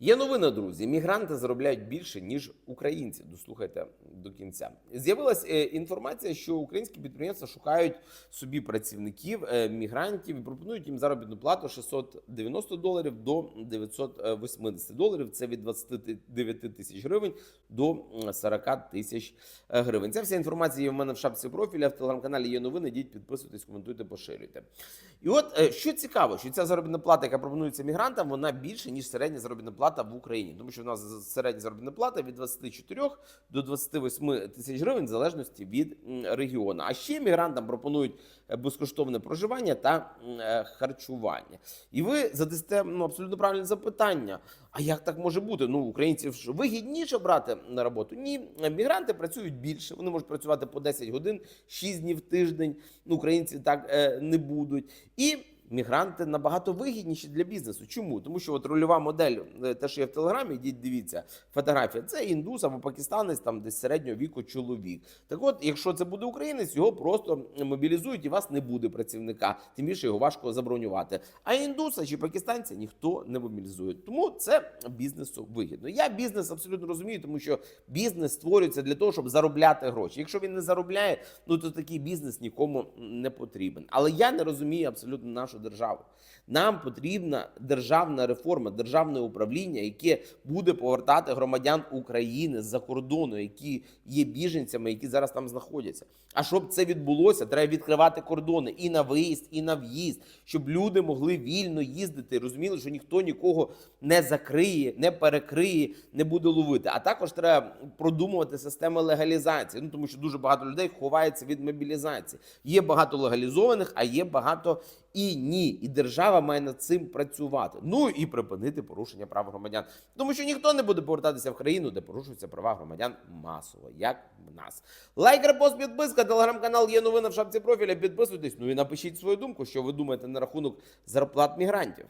Є новина, друзі. Мігранти заробляють більше ніж українці. Дослухайте до кінця. З'явилась е, інформація, що українські підприємства шукають собі працівників е, мігрантів і пропонують їм заробітну плату 690 доларів до 980 доларів. Це від 29 тисяч гривень до м, 40 тисяч е, гривень. Ця вся інформація є в мене в шапці профіля. В телеграм-каналі є новини. Йдіть, підписуйтесь, коментуйте, поширюйте. І от що цікаво, що ця заробітна плата, яка пропонується мігрантам, вона більше ніж середня заробітна плата в Україні, тому що в нас середня заробітна плата від 24 до 28 тисяч гривень в залежності від регіону. А ще мігрантам пропонують е, безкоштовне проживання та е, харчування. І ви задасте ну, абсолютно правильне запитання. А як так може бути? Ну, українців ж вигідніше брати на роботу? Ні, мігранти працюють більше. Вони можуть працювати по 10 годин, 6 днів в тиждень. Ну, українці так е, не будуть. І мігранти набагато вигідніші для бізнесу. Чому? Тому що от рольова модель, е, те, що є в телеграмі, йдіть, дивіться, фотографія. Це індус або пакистанець, там десь середнього віку чоловік. Так от, якщо це буде українець, його просто мобілізують і вас не буде працівника. Тим більше його важко забронювати. А індуса чи пакистанця ніхто не мобілізує. Тому це бізнесу вигідно. Я бізнес абсолютно розумію, тому що бізнес створюється для того, щоб заробляти гроші. Якщо він не заробляє, ну то такий бізнес нікому не потрібен. Але я не розумію абсолютно нашу державу. Нам потрібна державна реформа, державне управління, яке буде повертати громадян України з-за кордону, які є біженцями, які зараз там знаходяться. А щоб це відбулося, треба відкривати кордони і на виїзд, і на в'їзд, щоб люди могли вільно їздити, розуміли, що ніхто нікого не закриє, не перекриє, не буде ловити. А також треба продумувати системи легалізації. Ну тому що дуже багато людей ховається від мобілізації. Є багато легалізованих, а є багато і ні. І держава має над цим працювати. Ну і припинити порушення прав громадян. Тому що ніхто не буде повертатися в країну, де порушуються права громадян масово, як в нас. Лайк, репост, підписка, телеграм-канал є новина в шапці профіля. Підписуйтесь. Ну і напишіть свою думку, що ви думаєте на рахунок зарплат мігрантів.